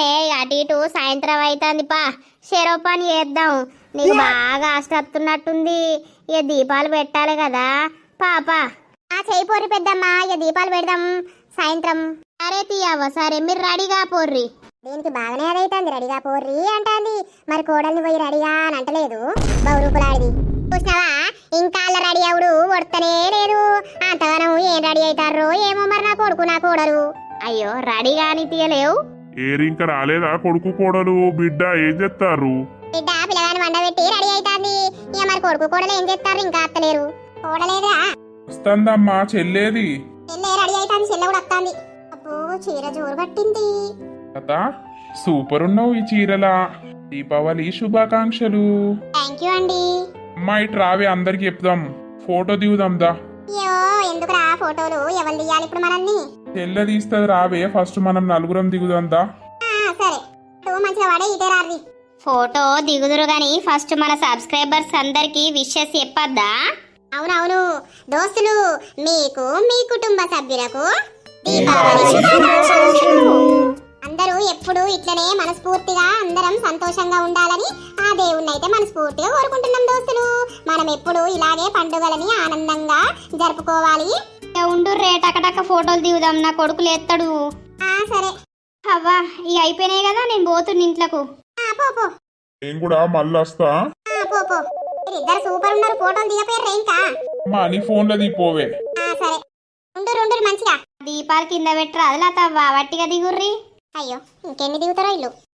ఏ అటు ఇటు సాయంత్రం అవుతుంది పా. చెరో పని చేద్దాం. నీకు బాగా ఆస్టత్తున్నట్టుంది ఇక దీపాలు పెట్టాలి కదా. పాపా ఆ చేయి పోర్రి పెద్దమ్మా. ఇక దీపాలు పెడదాం. సాయంత్రం. సరే తీయవ్వ సరే. మీరు రెడీగా పోర్రి. దీనికి బాగానే అదైతుంది. రెడీగా పోర్రి అంటాంది. మరి కోడల్ని పోయి రెడీగా అని అంటలేదు. బౌరూపులాడిది చూసినావా? ఇంకా అల్ల రెడీ అవుడు వడతనే లేదు. అంతగానం ఏం రెడీ అవుతారో ఏమో మరి నా కొడుకు నా కోడలు. అయ్యో రెడీ గాని తీయలేవు. ఏరి ఇంకా రాలేదా కొడుకు కోడలు? బిడ్డ ఏం చెప్తారు బిడ్డ పిల్లగాని వండబెట్టి రెడీ అవుతాంది ఇక మరి కొడుకు కోడలు ఏం చేస్తారు? ఇంకా అత్తలేరు. కోడలేదా వస్తుందమ్మా చెల్లేది. చెల్లె రెడీ అవుతాంది చెల్లె కూడా వస్తాంది. అబ్బో చీర జోరు పట్టింది. తాత సూపర్ ఉన్నావు ఈ చీరలా. దీపావళి శుభాకాంక్షలు. థ్యాంక్ యూ అండి. అమ్మాయి ట్రావే అందరికి చెప్దాం. ఫోటో దిగుదాం దా. అయ్యో ఎందుకురా ఫోటోలు? ఎవరు తీయాలి ఇప్పుడు మనల్ని? చెల్లె తీస్తుంది రావే ఫస్ట్ మనం నలుగురం దిగుదాం దా. ఆ, సరే. నువ్వు మంచిగా వాడే ఇటే రారి ఫోటో దిగుదురు గాని ఫస్ట్ మన సబ్స్క్రైబర్స్ అందరికి విషెస్ చెప్పొద్దా? అవునవును. దోస్తులు మీకు మీ కుటుంబ సభ్యులకు దీపావళి శుభాకాంక్షలు. అందరూ ఎప్పుడు ఇట్లనే మనస్ఫూర్తిగా అందరం సంతోషంగా ఉండాలని ఆ దేవుణ్ణి అయితే మనస్ఫూర్తిగా కోరుకుంటున్నాం దోస్తులు. మనం ఎప్పుడు ఇలాగే పండుగలని ఆనందంగా జరుపుకోవాలి. ఉండు రే టకటక ఫోటోలు దిగుదాం. నా కొడుకులు ఎత్తడు ఆ సరే. అవ్వా ఇక అయిపోయినాయి కదా నేను పోతున్న ఇంట్లోకు. ఆ, పో పో. నేను కూడా మళ్ళీ వస్తా. ఆ, పో పో. ఇద్దరు సూపర్ ఉన్నారు ఫోటోలు దిగపోయారు ఇంకా. అమ్మా నీ ఫోన్లో దిగిపోవే. ఆ, సరే. ఉండు ఉండు మంచిగా. దీపాలు కింద పెట్టరా అదిలా తవ్వా వట్టిగా దిగుర్రి. అయ్యో ఇంకెన్ని దిగుతారో ఇల్లు.